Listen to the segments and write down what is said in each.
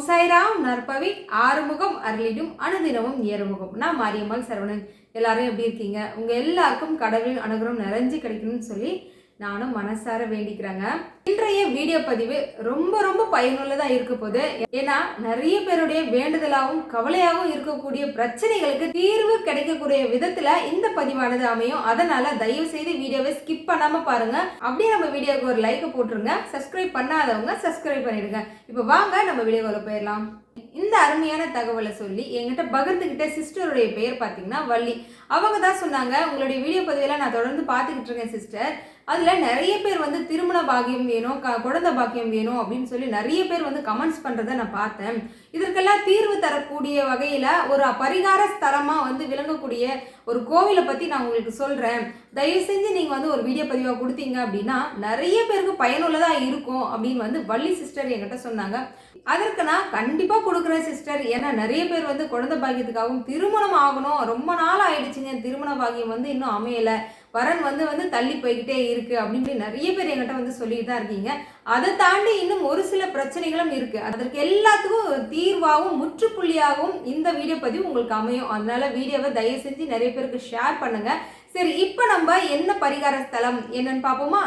ஓம் சாய்ராம். நற்பவி. ஆறுமுகம். அருளிடும் அனுதினமும் ஏறுமுகம். நான் மாரியம்மாள் சரவணன். எல்லாரும் எப்படி இருக்கீங்க? உங்கள் எல்லாருக்கும் கடவுளின் அனுகிரகம் நிறைஞ்சு கிடைக்கணும்னு சொல்லி நானும் மனசார வேண்டிக்கிறேங்க. இன்றைய வீடியோ பதிவு ரொம்ப ரொம்ப பயனுள்ளதாக இருக்க போது ஏன்னா நிறைய பேருடைய வேண்டுதலாகவும் கவலையாகவும் இருக்கக்கூடிய பிரச்சனைகளுக்கு தீர்வு கிடைக்கக்கூடிய விதத்துல இந்த பதிவானது அமையும். அதனால தயவு செய்து வீடியோவை ஸ்கிப் பண்ணாம பாருங்க. அப்படியே நம்ம வீடியோக்கு ஒரு லைக் போட்டுருங்க. சப்ஸ்கிரைப் பண்ணாதவங்க சப்ஸ்கிரைப் பண்ணிடுங்க. இப்போ வாங்க நம்ம வீடியோக்குள்ள போயிடலாம். இந்த அருமையான தகவலை சொல்லி என்கிட்ட பகிர்ந்துக்கிட்ட சிஸ்டருடைய பெயர் பார்த்தீங்கன்னா வள்ளி. அவங்க தான் சொன்னாங்க உங்களுடைய வீடியோ பதிவெல்லாம் நான் தொடர்ந்து பார்த்துக்கிட்டு இருக்கேன் சிஸ்டர் அதில் நிறைய பேர் வந்து திருமண பாக்கியம் வேணும் க குழந்தை பாக்கியம் வேணும் அப்படின்னு சொல்லி நிறைய பேர் வந்து கமெண்ட்ஸ் பண்ணுறதை நான் பார்த்தேன். இதற்கெல்லாம் தீர்வு தரக்கூடிய வகையில் ஒரு பரிகார ஸ்தலமாக வந்து விளங்கக்கூடிய ஒரு கோவிலை பற்றி நான் உங்களுக்கு சொல்கிறேன் தயவு செஞ்சு நீங்கள் வந்து ஒரு வீடியோ பதிவாக கொடுத்தீங்க அப்படின்னா நிறைய பேருக்கு பயனுள்ளதாக இருக்கும் அப்படின்னு வந்து வள்ளி சிஸ்டர் என்கிட்ட சொன்னாங்க. அதற்கு நான் கண்டிப்பாக கொடுக்குறேன் சிஸ்டர் ஏன்னா நிறைய பேர் வந்து குழந்தை பாக்கியத்துக்காகவும் திருமணம் ஆகணும். ரொம்ப நாள் ஆயிடுச்சுங்க. திருமண பாக்கியம் வந்து இன்னும் அமையலை. வரன் வந்து வந்து தள்ளி போய்கிட்டே இருக்கு அப்படின்னு நிறைய பேர் என்கிட்ட வந்து சொல்லிட்டு தான் இருக்கீங்க. அதை தாண்டி இன்னும் ஒரு சில பிரச்சனைகளும் இருக்கு. அதற்கு எல்லாத்துக்கும் தீர்வாகவும் முற்றுப்புள்ளியாகவும் இந்த வீடியோ பதிவு உங்களுக்கு அமையும். அதனால வீடியோவை தயவு செஞ்சு நிறைய பேருக்கு ஷேர் பண்ணுங்க. சரி இப்போ நம்ம என்ன பரிகார ஸ்தலம்? என்னன்னு பார்ப்போமா?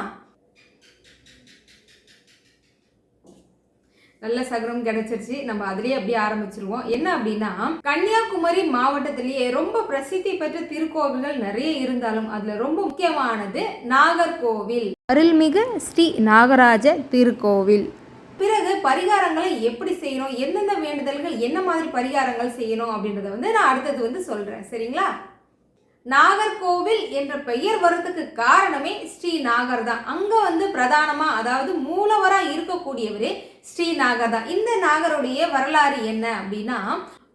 நல்ல சகரம் கிடைச்சிருச்சு. நம்ம அதுலயே அப்படியே ஆரம்பிச்சிருவோம். என்ன அப்படின்னா கன்னியாகுமரி மாவட்டத்திலேயே ரொம்ப பிரசித்தி பெற்ற திருக்கோவில்கள் நிறைய இருந்தாலும் அதுல ரொம்ப முக்கியமானது நாகர்கோவில். அருள்மிகு ஸ்ரீ நாகராஜ திருக்கோவில். பிறகு பரிகாரங்களை எப்படி செய்யணும்? எந்தெந்த வேண்டுதல்கள்? என்ன மாதிரி பரிகாரங்கள் செய்யணும்? அப்படின்றத வந்து நான் அடுத்தது வந்து சொல்றேன். சரிங்களா? நாகர்கோவில் என்ற பெயர் வர்றதுக்கு காரணமே ஸ்ரீ நாகர் தான். அங்க வந்து பிரதானமா அதாவது மூலவரா இருக்கக்கூடியவரே ஸ்ரீ நாகர் தான் இந்த நாகருடைய வரலாறு என்ன அப்படின்னா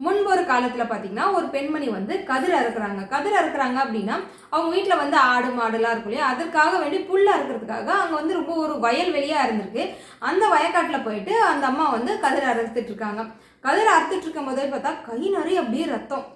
முன்பு ஒரு காலத்தில் பார்த்தீங்கன்னா ஒரு பெண்மணி வந்து கதிர் அறுக்கிறாங்க. கதிர் அறுக்கிறாங்க அப்படின்னா அவங்க வீட்டில் வந்து ஆடு மாடுலாம் இருக்கும் இல்லையா? அதற்காக வேண்டி புல் அறுக்கிறதுக்காக அங்கே வந்து ரொம்ப ஒரு வயல்வெளியா இருந்திருக்கு. அந்த வயக்காட்டில் போயிட்டு அந்த அம்மா வந்து கதிர் அறுத்துட்டு இருக்காங்க. கதிர் அறுத்துட்டு இருக்கும் போதே பார்த்தா கை நிறைய அப்படியே ரத்தம்.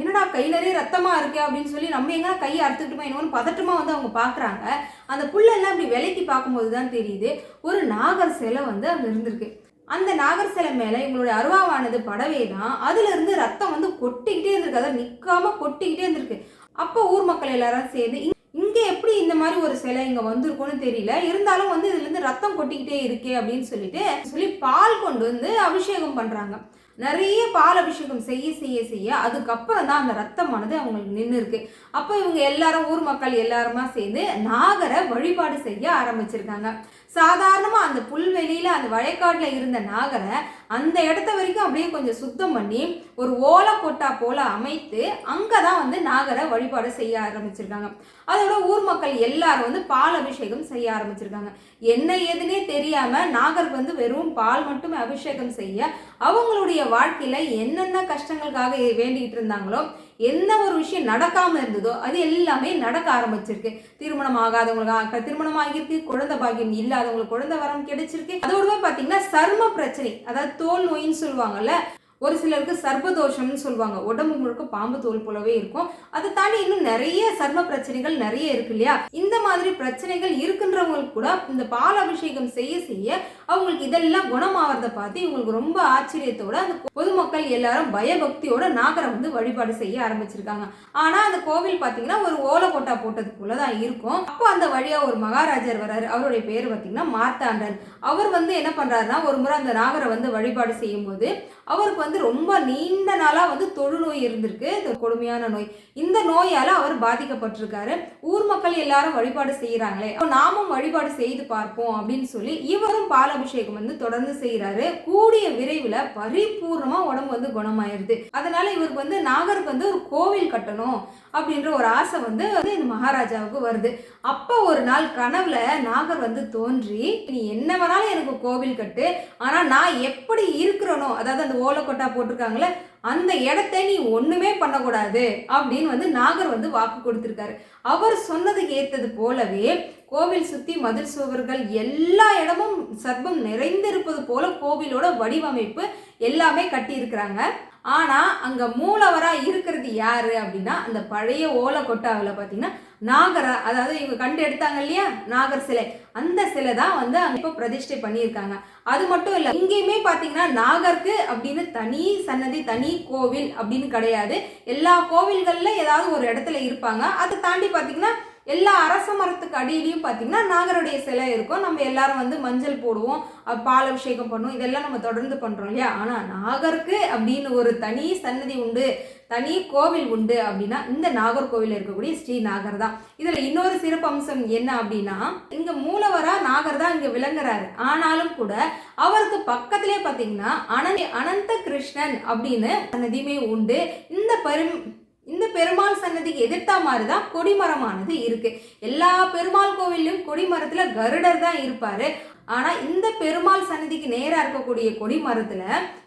என்னடா கை நிறைய ரத்தமா இருக்கு அப்படின்னு சொல்லி நம்ம எங்க கையை அறுத்துக்கிட்டுமா என்னன்னு பதட்டமா வந்து அவங்க பாக்குறாங்க அந்த புல்லெல்லாம் இப்படி விலைக்கு பார்க்கும்போது தான் தெரியுது ஒரு நாகர் சிலை வந்து அங்க இருந்திருக்கு. அந்த நாகர் சிலை மேலே இவங்களுடைய அருவாவானது படவே தான் அதுலேருந்து ரத்தம் வந்து கொட்டிக்கிட்டே இருந்திருக்கு. அதாவது நிற்காம கொட்டிக்கிட்டே இருந்திருக்கு. அப்போ ஊர் மக்கள் எல்லாரும் சேர்ந்து இங்கே எப்படி இந்த மாதிரி ஒரு சிலை இங்கே வந்திருக்கும்னு தெரியல. இருந்தாலும் வந்து இதுலேருந்து ரத்தம் கொட்டிக்கிட்டே இருக்கே அப்படின்னு சொல்லிட்டு சொல்லி பால் கொண்டு வந்து அபிஷேகம் பண்ணுறாங்க நிறைய பால் அபிஷேகம் செய்ய செய்ய செய்ய அதுக்கப்புறம் தான் அந்த ரத்தமானது அவங்களுக்கு நின்று இருக்கு அப்போ இவங்க எல்லாரும் ஊர் மக்கள் எல்லாருமா சேர்ந்து நாகரை வழிபாடு செய்ய ஆரம்பிச்சிருக்காங்க. சாதாரணமாக அந்த புல்வெளியில் அந்த வயக்காட்டுல இருந்த நாகரை அந்த இடத்த வரைக்கும் அப்படியே கொஞ்சம் சுத்தம் பண்ணி ஒரு ஓலை கொட்டா போல அமைத்து அங்கே தான் வந்து நாகரை வழிபாடு செய்ய ஆரம்பிச்சிருக்காங்க. அதோட ஊர் மக்கள் எல்லாரும் வந்து பால் அபிஷேகம் செய்ய ஆரம்பிச்சிருக்காங்க. என்ன ஏதுன்னே தெரியாமல் நாகருக்கு வந்து வெறும் பால் மட்டுமே அபிஷேகம் செய்ய அவங்களுடைய வாழ்க்கையில் என்னென்ன கஷ்டங்களுக்காக வேண்டிகிட்டு இருந்தாங்களோ என்ன ஒரு விஷயம் நடக்காம இருந்ததோ அது எல்லாமே நடக்க ஆரம்பிச்சிருக்கு. திருமணம் ஆகாதவங்களுக்கு திருமணம் ஆகியிருக்கு குழந்தை பாக்கியம் இல்லாதவங்களுக்கு குழந்தை வரம் கிடைச்சிருக்கு. அதோட பாத்தீங்கன்னா சர்ம பிரச்சனை அதாவது தோல் நோயின்னு சொல்லுவாங்கல்ல ஒரு சிலருக்கு சர்ப்பதோஷம்னு சொல்லுவாங்க. உடம்பு முழுக்க பாம்பு தோல் போலவே இருக்கும். அதை தாண்டி இன்னும் நிறைய சர்ம பிரச்சனைகள் நிறைய இருக்கு இல்லையா? இந்த மாதிரி பிரச்சனைகள் இருக்குன்றவங்களுக்கு கூட இந்த பால் அபிஷேகம் செய்ய செய்ய அவங்களுக்கு இதெல்லாம் குணமாவதை பார்த்து இவங்களுக்கு ரொம்ப ஆச்சரியத்தோட அந்த பொதுமக்கள் எல்லாரும் பயபக்தியோட நாகரை வந்து வழிபாடு செய்ய ஆரம்பிச்சிருக்காங்க. ஆனா அந்த கோவில் பாத்தீங்கன்னா ஒரு ஓலக்கோட்டா போட்டதுக்குள்ள தான் இருக்கும். அப்போ அந்த வழியா ஒரு மகாராஜர் வர்றாரு அவருடைய பேர் பாத்தீங்கன்னா மார்த்தாண்டன். அவர் வந்து என்ன பண்றாருன்னா ஒரு முறை அந்த நாகரை வந்து வழிபாடு செய்யும் போது அவருக்கு வந்து ரொம்ப நீண்ட நாளாக வந்து தொழுநோய் இருந்திருக்கு. இந்த கொடுமையான நோய். இந்த நோயால் அவர் பாதிக்கப்பட்டிருக்காரு. ஊர் மக்கள் எல்லாரும் வழிபாடு செய்கிறாங்களே அப்ப நாமும் வழிபாடு செய்து பார்ப்போம் அப்படின்னு சொல்லி இவரும் பாலாபிஷேகம் வந்து தொடர்ந்து செய்கிறாரு கூடிய விரைவில் பரிபூர்ணமாக உடம்பு வந்து குணமாயிருது. அதனால இவருக்கு வந்து நாகருக்கு வந்து ஒரு கோவில் கட்டணும் அப்படின்ற ஒரு ஆசை வந்து வந்து இந்த மகாராஜாவுக்கு வருது. அப்போ ஒரு நாள் கனவுல நாகர் வந்து தோன்றி நீ என்ன வேணாலும் எனக்கு கோவில் கட்டு. ஆனால் நான் எப்படி இருக்கிறனோ அதாவது அந்த ஓலைக்கொட்டா போட்டிருக்காங்களே அந்த இடத்த நீ ஒன்றுமே பண்ணக்கூடாது அப்படின்னு வந்து நாகர் வந்து வாக்கு கொடுத்துருக்காரு. அவர் சொன்னதுக்கு ஏற்றது போலவே கோவில் சுற்றி மதில் சுவர்கள் எல்லா இடமும் சர்பம் நிறைந்திருப்பது போல கோவிலோட வடிவமைப்பு எல்லாமே கட்டியிருக்கிறாங்க. ஆனால் அங்கே மூலவராக இருக்கிறது யார் அப்படின்னா அந்த பழைய ஓலை கொட்டாவில் பார்த்தீங்கன்னா நாகர அதாவது இவங்க கண்டு எடுத்தாங்க இல்லையா? நாகர் சிலை. அந்த சிலை தான் வந்து அங்கே இப்போ பிரதிஷ்டை பண்ணியிருக்காங்க. அது மட்டும் இல்லை இங்கேயுமே பார்த்தீங்கன்னா நாகருக்கு அப்படின்னு தனி சன்னதி தனி கோவில் அப்படின்னு கிடையாது. எல்லா கோவில்களில் ஏதாவது ஒரு இடத்துல இருப்பாங்க. அதை தாண்டி பார்த்தீங்கன்னா எல்லா அரச மரத்துக்கு அடியிலையும் பார்த்தீங்கன்னா நாகருடைய சிலை இருக்கும். நம்ம எல்லாரும் வந்து மஞ்சள் போடுவோம் பால் அபிஷேகம் பண்ணுவோம். இதெல்லாம் நம்ம தொடர்ந்து பண்ணுறோம் இல்லையா? ஆனால் நாகருக்கு அப்படின்னு ஒரு தனி சன்னதி உண்டு தனி கோவில் உண்டு அப்படின்னா இந்த நாகர்கோவில் இருக்கக்கூடிய ஸ்ரீ நாகர் தான். இதில் இன்னொரு சிறப்பு அம்சம் என்ன அப்படின்னா இங்கே மூலவராக நாகர் தான் இங்கே விளங்குறாரு. ஆனாலும் கூட அவருக்கு பக்கத்திலே பார்த்தீங்கன்னா அனந்தி அனந்த கிருஷ்ணன் அப்படின்னு சன்னதியுமே உண்டு. இந்த பெரும் இந்த பெருமாள் சன்னதிக்கு எதிர்த்தா மாதிரி தான் கொடிமரமானது இருக்கு. எல்லா பெருமாள் கோவில்லையும் கொடிமரத்துல கருடர் தான் இருப்பாரு. ஆனா இந்த பெருமாள் சன்னதிக்கு நேரா இருக்கக்கூடிய கொடிமரத்துல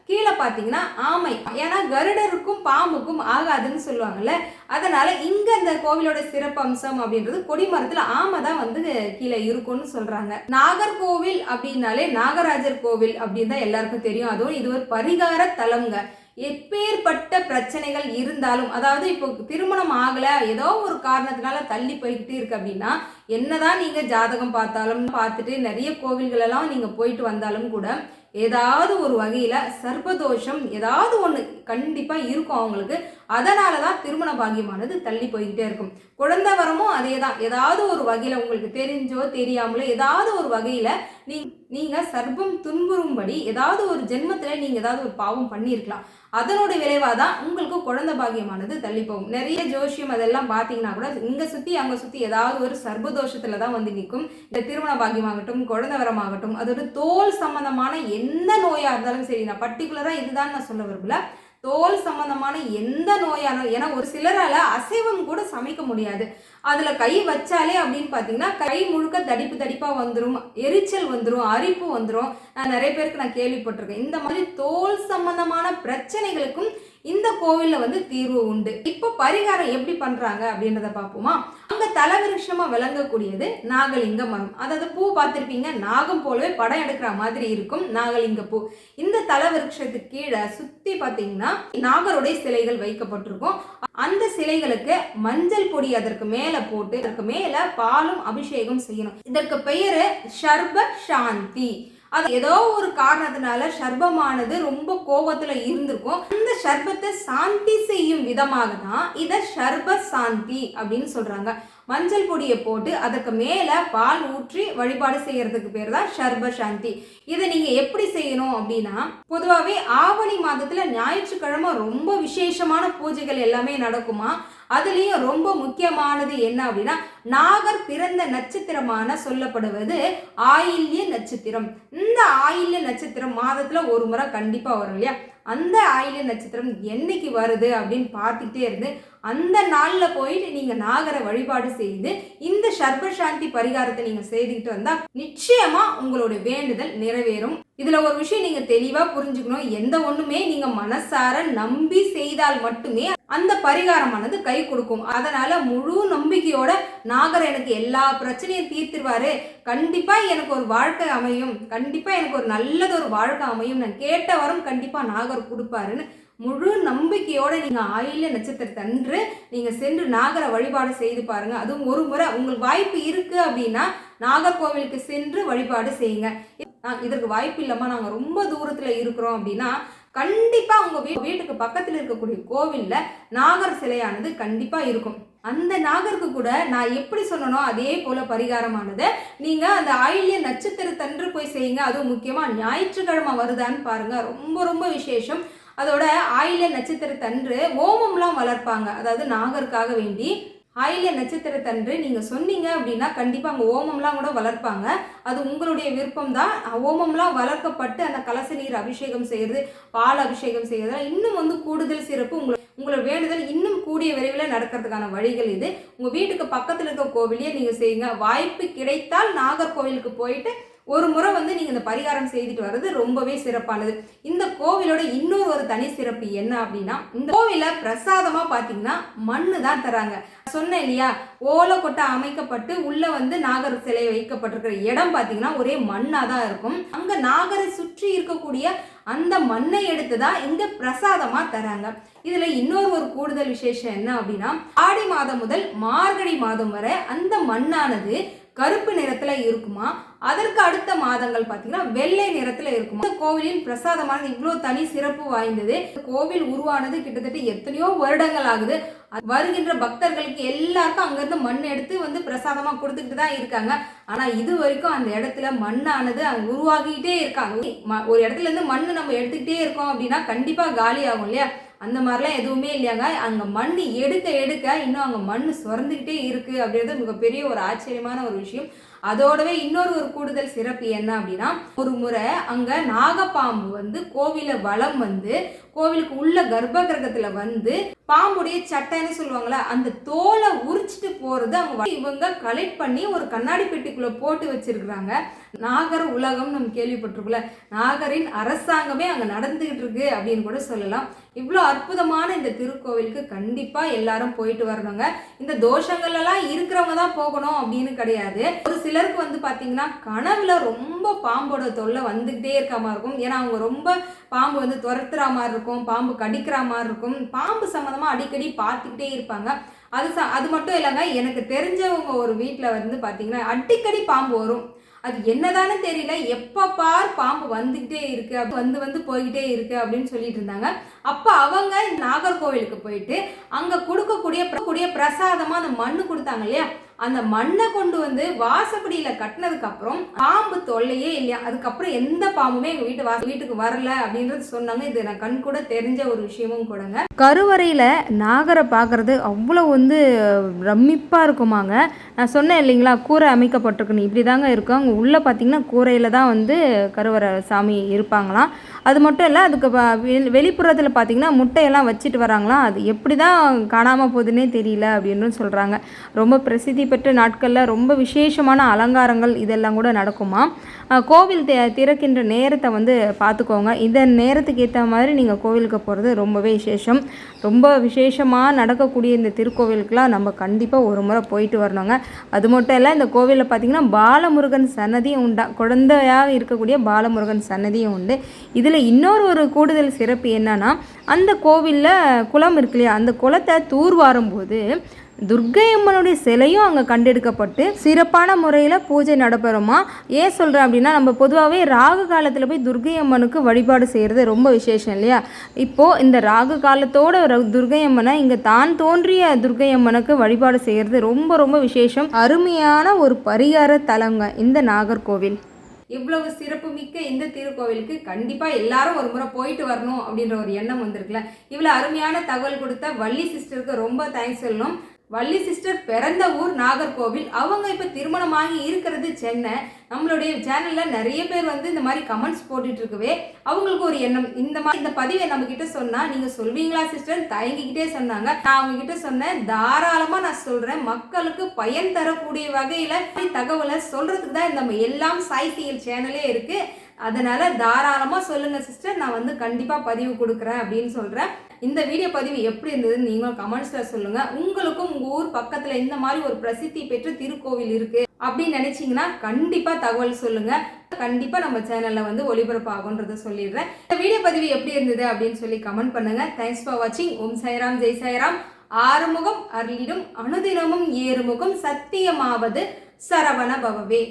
கீழே பார்த்தீங்கன்னா ஆமை. ஏன்னா கருடருக்கும் பாம்புக்கும் ஆகாதுன்னு சொல்லுவாங்கல்ல. அதனால இங்க இந்த கோவிலோட சிறப்பம்சம் அப்படின்றது கொடிமரத்துல ஆமை தான் வந்து கீழே இருக்கும்னு சொல்றாங்க. நாகர்கோவில் அப்படின்னாலே நாகராஜர் கோவில் அப்படின்னு தான் எல்லாருக்கும் தெரியும். அதுவும் இது ஒரு பரிகார தலம்ங்க. எப்பேற்பட்ட பிரச்சனைகள் இருந்தாலும் அதாவது இப்போ திருமணம் ஆகலை ஏதோ ஒரு காரணத்தினால தள்ளி போய்கிட்டு இருக்கு அப்படின்னா என்னதான் நீங்கள் ஜாதகம் பார்த்தாலும் பார்த்துட்டு நிறைய கோவில்களெல்லாம் நீங்கள் போயிட்டு வந்தாலும் கூட ஏதாவது ஒரு வகையில் சர்ப்பதோஷம் ஏதாவது ஒன்று கண்டிப்பாக இருக்கும் அவங்களுக்கு. அதனால தான் திருமண பாகியமானது தள்ளி போய்கிட்டே இருக்கும். குழந்தை வரமும் அதே தான் ஏதாவது ஒரு வகையில் உங்களுக்கு தெரிஞ்சோ தெரியாமலோ ஏதாவது ஒரு வகையில் நீ நீங்கள் சர்ப்பம் துன்புறும்படி ஏதாவது ஒரு ஜென்மத்தில் நீங்கள் ஏதாவது ஒரு பாவம் பண்ணியிருக்கலாம். அதனோட விளைவாக தான் உங்களுக்கு குழந்தை பாகியமானது தள்ளி போகும். நிறைய ஜோஷியம் அதெல்லாம் பார்த்தீங்கன்னா கூட இங்கே சுற்றி அங்கே சுற்றி ஏதாவது ஒரு சர்பதோஷத்தில் தான் வந்து நிற்கும். இந்த திருமண பாகியமாகட்டும் குழந்தை வரமாகட்டும் அதோட தோல் சம்மந்தமான எந்த நோயாக இருந்தாலும் சரி நான் பர்டிகுலராக இதுதான் நான் சொல்ல விரும்பல. தோல் சம்பந்தமான எந்த நோயான ஏன்னா ஒரு சிலரால் அசைவம் கூட சமைக்க முடியாது. அதில் கை வச்சாலே அப்படின்னு பார்த்தீங்கன்னா கை முழுக்க தடிப்பு தடிப்பாக வந்துடும் எரிச்சல் வந்துடும் அரிப்பு வந்துடும் நான் நிறைய பேருக்கு நான் கேள்விப்பட்டிருக்கேன். இந்த மாதிரி தோல் சம்பந்தமான பிரச்சனைகளுக்கும் இந்த கோவிலில் வந்து தீர்வு உண்டு. இப்போ பரிகாரம் எப்படி பண்ணுறாங்க அப்படின்றத பார்ப்போமா அங்கே தலவிருஷமாக விளங்கக்கூடியது நாகலிங்க மரம். அதாவது பூ பார்த்துருப்பீங்க நாகம் போலவே படம் எடுக்கிற மாதிரி இருக்கும் நாகலிங்க பூ. இந்த தலவிருஷத்துக்கு கீழே சுற்றி பார்த்தீங்கன்னா நாகருடைய சிலைகள் வைக்கப்பட்டிருக்கும். அந்த சிலைகளுக்கு மஞ்சள் பொடி அதற்கு மேலே போட்டு அதற்கு மேலே பாலும் அபிஷேகம் செய்யணும். இதற்கு பெயரு சர்ப சாந்தி அது ஏதோ ஒரு காரணத்தினால சர்பமானது ரொம்ப கோபத்துல இருந்திருக்கும். அந்த சர்பத்தை சாந்தி செய்யும் விதமாக தான் இதை சர்ப சாந்தி அப்படின்னு சொல்றாங்க. மஞ்சள் பொடியை போட்டு அதுக்கு மேலே பால் ஊற்றி வழிபாடு செய்யறதுக்கு பேர் தான் சர்ப சாந்தி. இதை நீங்கள் எப்படி செய்யணும் அப்படின்னா பொதுவாகவே ஆவணி மாதத்தில் ஞாயிற்றுக்கிழமை ரொம்ப விசேஷமான பூஜைகள் எல்லாமே நடக்குமா? அதுலேயும் ரொம்ப முக்கியமானது என்ன அப்படின்னா நாகர் பிறந்த நட்சத்திரமான சொல்லப்படுவது ஆயில்ய நட்சத்திரம். இந்த ஆயில்ய நட்சத்திரம் மாதத்தில் ஒரு முறை கண்டிப்பாக வரும் இல்லையா? அந்த ஆயில நட்சத்திரம் என்னைக்கு வருது அப்படின்னு பார்த்துக்கிட்டே இருந்து அந்த நாளில் போயிட்டு நீங்கள் நாகரை வழிபாடு செய்து இந்த சர்ப சாந்தி பரிகாரத்தை நீங்கள் செய்துக்கிட்டு வந்தால் நிச்சயமாக உங்களோட வேண்டுதல் நிறைவேறும். இதில் ஒரு விஷயம் நீங்கள் தெளிவாக புரிஞ்சுக்கணும். எந்த ஒன்றுமே நீங்கள் மனசார நம்பி செய்தால் மட்டுமே அந்த பரிகாரமானது கை கொடுக்கும். அதனால் முழு நம்பிக்கையோட நாகர் எனக்கு எல்லா பிரச்சனையும் தீர்த்துருவாரு. கண்டிப்பாக எனக்கு ஒரு வாழ்க்கை அமையும். கண்டிப்பாக எனக்கு ஒரு நல்லது ஒரு வாழ்க்கை அமையும். நான் கேட்ட கண்டிப்பாக நாகர் அவர் கொடுப்பாருன்னு முழு நம்பிக்கையோட நீங்க நட்சத்திரத்தை நட்சத்திரத்தன்று நீங்க சென்று நாகரை வழிபாடு செய்து பாருங்க. அதுவும் ஒரு முறை உங்களுக்கு வாய்ப்பு இருக்கு அப்படின்னா நாகர்கோவிலுக்கு சென்று வழிபாடு செய்யுங்க. இதற்கு வாய்ப்பு இல்லாம நாங்க ரொம்ப தூரத்துல இருக்கிறோம் அப்படின்னா கண்டிப்பா உங்க வீட்டுக்கு பக்கத்துல இருக்கக்கூடிய கோவில்ல நாகர் சிலையானது கண்டிப்பா இருக்கும். அந்த நாகருக்கு கூட நான் எப்படி சொன்னனோ அதே போல பரிகாரமானது. நீங்க அந்த ஆயில்ய நட்சத்திரத்தன்று போய் செய்யுங்க. அதுவும் முக்கியமா ஞாயிற்றுக்கிழமை வருதான்னு பாருங்க. ரொம்ப ரொம்ப விசேஷம். அதோட ஆயில்ய நட்சத்திரத்தன்று ஓமம்லாம் வளர்ப்பாங்க. அதாவது நாகருக்காக வேண்டி ஆயில்ய நட்சத்திரத்தன்று நீங்கள் சொன்னீங்க அப்படின்னா கண்டிப்பாக அங்கே ஓமம்லாம் கூட வளர்ப்பாங்க. அது உங்களுடைய விருப்பம் தான் ஓமம்லாம் வளர்க்கப்பட்டு அந்த கலச நீர் அபிஷேகம் செய்கிறது பால் அபிஷேகம் செய்கிறது இன்னும் வந்து கூடுதல் சிறப்பு உங்களுக்கு உங்களோட வேண்டுதல் இன்னும் கூடிய விரைவில் நடக்கிறதுக்கான வழிகள் இது. உங்கள் வீட்டுக்கு பக்கத்தில் இருக்க கோவிலையே நீங்கள் செய்யுங்க. வாய்ப்பு கிடைத்தால் நாகர்கோவிலுக்கு போயிட்டு ஒரு முறை வந்து நீங்கள் இந்த பரிகாரம் செய்துட்டு வர்றது ரொம்பவே சிறப்பானது. இந்த கோவிலோட இன்னொரு ஒரு தனி சிறப்பு என்ன அப்படின்னா இந்த கோவில பிரசாதமாக பார்த்தீங்கன்னா மண்ணு தான் தராங்க. சொன்னேன் இல்லையா ஓலை கொட்டை அமைக்கப்பட்டு உள்ளே வந்து நாகர் சிலை வைக்கப்பட்டிருக்கிற இடம் பார்த்தீங்கன்னா ஒரே மண்ணாக தான் இருக்கும். அங்கே நாகரை சுற்றி இருக்கக்கூடிய அந்த மண்ணை எடுத்து தான் இங்கே பிரசாதமாக தராங்க. இதுல இன்னொரு ஒரு கூடுதல் விசேஷம் என்ன அப்படின்னா ஆடி மாதம் முதல் மார்கழி மாதம் வரை அந்த மண்ணானது கருப்பு நிறத்துல இருக்குமா? அதற்கு அடுத்த மாதங்கள் பார்த்தீங்கன்னா வெள்ளை நிறத்துல இருக்குமா? இந்த கோவிலின் பிரசாதமானது இவ்வளோ தனி சிறப்பு வாய்ந்தது. கோவில் உருவானது கிட்டத்தட்ட எத்தனையோ வருடங்கள் ஆகுது. வருகின்ற பக்தர்களுக்கு எல்லாருக்கும் அங்கிருந்து மண் எடுத்து வந்து பிரசாதமா கொடுத்துக்கிட்டு தான் இருக்காங்க. ஆனால் இது வரைக்கும் அந்த இடத்துல மண்ணானது அங்க உருவாகிட்டே இருக்காங்க. ம- ஒரு இடத்துல இருந்து மண் நம்ம எடுத்துக்கிட்டே இருக்கோம் அப்படின்னா கண்டிப்பாக காலி ஆகும் இல்லையா? அந்த மாதிரிலாம் எதுவுமே இல்லையாங்க. அங்கே மண் எடுக்க எடுக்க இன்னும் அங்கே மண் சுரந்துக்கிட்டே இருக்குது அப்படின்றது மிகப்பெரிய ஒரு ஆச்சரியமான ஒரு விஷயம். அதோடவே இன்னொரு ஒரு கூடுதல் சிறப்பு என்ன அப்படின்னா ஒரு முறை அங்க நாகப்பாம்பு வந்து கோவில வலம் வந்து கோவிலுக்கு உள்ள கர்ப்ப கிரகத்துல வந்து பாம்புடைய சட்டைன்னு சொல்லுவாங்கல்ல அந்த தோலை உரிச்சிட்டு போறது அவங்க இவங்க கலெக்ட் பண்ணி ஒரு கண்ணாடி பெட்டிக்குள்ள போட்டு வச்சிருக்கிறாங்க. நாகர் உலகம் நம்ம கேள்விப்பட்டிருக்கோம்ல நாகரின் அரசாங்கமே அங்க நடந்துகிட்டு இருக்கு அப்படின்னு கூட சொல்லலாம். இவ்வளோ அற்புதமான இந்த திருக்கோவிலுக்கு கண்டிப்பா எல்லாரும் போயிட்டு வரணுங்க. இந்த தோஷங்கள் எல்லாம் இருக்கிறவங்க தான் போகணும் அப்படின்னு கிடையாது. ஒரு சிலருக்கு வந்து பார்த்தீங்கன்னா கனவில் ரொம்ப பாம்போட தொல்லை வந்துக்கிட்டே இருக்க மாதிரி இருக்கும். ஏன்னா அவங்க ரொம்ப பாம்பு வந்து துரத்துற மாதிரி இருக்கும் பாம்பு கடிக்கிற மாதிரி இருக்கும். பாம்பு சம்மந்தமாக அடிக்கடி பார்த்துக்கிட்டே இருப்பாங்க. அது ச- அது மட்டும் இல்லைங்க எனக்கு தெரிஞ்சவங்க ஒரு வீட்டில் வந்து பார்த்தீங்கன்னா அடிக்கடி பாம்பு வரும். அது என்னதானு தெரியல. எப்போ பார் பாம்பு வந்துக்கிட்டே இருக்கு வந்து வந்து போய்கிட்டே இருக்கு அப்படின்னு சொல்லிட்டு இருந்தாங்க. அப்போ அவங்க நாகர்கோவிலுக்கு போயிட்டு அங்கே கொடுக்கக்கூடிய கூடிய பிரசாதமாக அந்த மண்ணு கொடுத்தாங்க இல்லையா? அந்த மண்ணை கொண்டு வந்து வாசப்படியில் கட்டினதுக்கப்புறம் பாம்பு தொல்லையே இல்லையா? அதுக்கப்புறம் எந்த பாம்புமே எங்கள் வீட்டு வாச வீட்டுக்கு வரல அப்படின்றது சொன்னாங்க. இது நான் கண் கூட தெரிஞ்ச ஒரு விஷயமும் கூடங்க. கருவறையில் நாகரை பார்க்குறது அவ்வளோ வந்து ரம்மிப்பாக இருக்குமாங்க. நான் சொன்னேன் இல்லைங்களா கூரை அமைக்கப்பட்டிருக்குன்னு இப்படி தாங்க இருக்கும் அங்கே உள்ளே பார்த்தீங்கன்னா கூரையில் தான் வந்து கருவறை சாமி இருப்பாங்களாம். அது மட்டும் இல்லை அதுக்கு வெளி- வெளிப்புறத்தில் பார்த்தீங்கன்னா முட்டையெல்லாம் வச்சுட்டு வராங்களாம். அது எப்படி தான் காணாமல் போகுதுன்னே தெரியல அப்படின்னு சொல்கிறாங்க ரொம்ப பிரசித்தி பெற்ற நாட்களில் ரொம்ப விசேஷமான அலங்காரங்கள் இதெல்லாம் கூட நடக்குமா? கோவில் தி திறக்கின்ற நேரத்தை வந்து பார்த்துக்கோங்க இந்த நேரத்துக்கு ஏற்ற மாதிரி நீங்கள் கோவிலுக்கு போகிறது ரொம்பவே விசேஷம். ரொம்ப விசேஷமாக நடக்கக்கூடிய இந்த திருக்கோவிலுக்கெலாம் நம்ம கண்டிப்பாக ஒரு முறை போயிட்டு வரணுங்க. அது மட்டும் இல்லை இந்த கோவிலில் பார்த்திங்கன்னா பாலமுருகன் சன்னதியும் உண்டா குழந்தையாக இருக்கக்கூடிய பாலமுருகன் சன்னதியும் உண்டு. இதில் இன்னொரு ஒரு கூடுதல் சிறப்பு என்னன்னா அந்த கோவிலில் குளம் இருக்கு இல்லையா? அந்த குளத்தை தூர்வாரும் போது துர்க்கை அம்மனுடைய சிலையும் அங்கே கண்டெடுக்கப்பட்டு சிறப்பான முறையில் பூஜை நடைபெறுமா? ஏன் சொல்கிறேன் அப்படின்னா நம்ம பொதுவாகவே ராகு காலத்தில் போய் துர்க்கை அம்மனுக்கு வழிபாடு செய்கிறது ரொம்ப விசேஷம் இல்லையா? இப்போது இந்த ராகு காலத்தோட ர- துர்க்கை அம்மனை இங்கே தான் தோன்றிய துர்க்கை அம்மனுக்கு வழிபாடு செய்கிறது ரொம்ப ரொம்ப விசேஷம். அருமையான ஒரு பரிகார தலங்க இந்த நாகர்கோவில். இவ்வளவு சிறப்பு மிக்க இந்த திருக்கோவிலுக்கு கண்டிப்பாக எல்லாரும் ஒரு முறை போயிட்டு வரணும் அப்படின்ற ஒரு எண்ணம் வந்திருக்குல்ல. இவ்வளோ அருமையான தகவல் கொடுத்த வள்ளி சிஸ்டருக்கு ரொம்ப தேங்க்ஸ் சொல்லணும். வள்ளி சிஸ்டர் பிறந்த ஊர் நாகர்கோவில். அவங்க இப்போ திருமணமாகி இருக்கிறது சென்னை. நம்மளுடைய சேனலில் நிறைய பேர் வந்து இந்த மாதிரி கமெண்ட்ஸ் போட்டுட்டு இருக்கவே அவங்களுக்கு ஒரு எண்ணம். இந்த மாதிரி இந்த பதிவை நம்ம கிட்ட சொன்னா நீங்க சொல்வீங்களா சிஸ்டர் தயங்கிக்கிட்டே சொன்னாங்க. நான் அவங்க கிட்ட சொன்னேன் தாராளமா நான் சொல்றேன். மக்களுக்கு பயன் தரக்கூடிய வகையில தகவலை சொல்றதுக்கு தான் நம்ம எல்லாம் சாய்சியல் சேனலே இருக்கு. அதனால தாராளமா சொல்லுங்க சிஸ்டர் நான் வந்து கண்டிப்பா பதிவு கொடுக்குறேன் அப்படின்னு சொல்றேன். இந்த வீடியோ பதிவு எப்படி இருந்ததுன்னு நீங்களும் கமெண்ட்ஸில் சொல்லுங்கள் உங்களுக்கும் உங்கள் ஊர் பக்கத்தில் இந்த மாதிரி ஒரு பிரசித்தி பெற்ற திருக்கோவில் இருக்கு அப்படின்னு நினச்சிங்கன்னா கண்டிப்பாக தகவல் சொல்லுங்க. கண்டிப்பாக நம்ம சேனல்ல வந்து ஒளிபரப்பாகுன்றத சொல்லிடுறேன். இந்த வீடியோ பதிவு எப்படி இருந்தது அப்படின்னு சொல்லி கமெண்ட் பண்ணுங்க. தேங்க்ஸ் ஃபார் வாட்சிங் ஓம் சாய்ராம் ஜெய் சாய்ராம். ஆறுமுகம் அருளிடும் அனுதினமும் ஏறுமுகம் சத்தியமாவது சரவண பவவே.